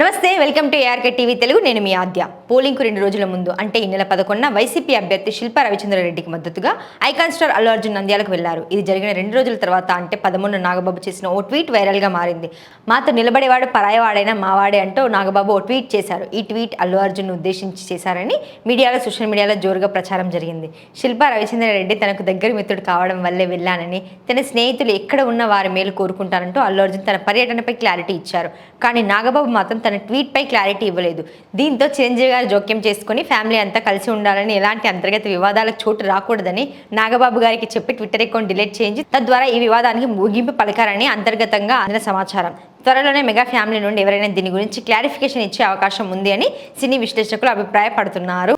నమస్తే welcome to ARK TV Telugu. నేను మీ ఆద్య. పోలింగ్కు రెండు రోజుల ముందు అంటే ఈ నెల పదకొండున వైసీపీ అభ్యర్థి శిల్పా రవిచంద్రారెడ్డికి మద్దతుగా ఐకాన్ స్టార్ అల్లు అర్జున్ నంద్యాలకు వెళ్ళారు. ఇది జరిగిన రెండు రోజుల తర్వాత అంటే పదమూడు నాగబాబు చేసిన ఓ ట్వీట్ వైరల్గా మారింది. మాతో నిలబడేవాడు పరాయవాడైనా మావాడే అంటూ నాగబాబు ఓ ట్వీట్ చేశారు. ఈ ట్వీట్ అల్లు అర్జున్ ఉద్దేశించి చేశారని మీడియాలో సోషల్ మీడియాలో జోరుగా ప్రచారం జరిగింది. శిల్పా రవిచంద్రారెడ్డి తనకు దగ్గర మిత్రుడు కావడం వల్లే వెళ్ళానని తన స్నేహితులు ఎక్కడ ఉన్న వారి మేలు కోరుకుంటారంటూ అల్లు అర్జున్ తన పర్యటనపై క్లారిటీ ఇచ్చారు. కానీ నాగబాబు మాత్రం తన ట్వీట్పై క్లారిటీ ఇవ్వలేదు. దీంతో చిరంజీవి గారు జోక్యం చేసుకుని ఫ్యామిలీ అంతా కలిసి ఉండాలని ఎలాంటి అంతర్గత వివాదాలకు చోటు రాకూడదని నాగబాబు గారికి చెప్పి ట్విట్టర్ అకౌంట్ డిలీట్ చేయించి తద్వారా ఈ వివాదానికి ముగింపు పలకారని అంతర్గతంగా అందిన సమాచారం. త్వరలోనే మెగా ఫ్యామిలీ నుండి ఎవరైనా దీని గురించి క్లారిఫికేషన్ ఇచ్చే అవకాశం ఉంది అని సినీ విశ్లేషకులు అభిప్రాయపడుతున్నారు.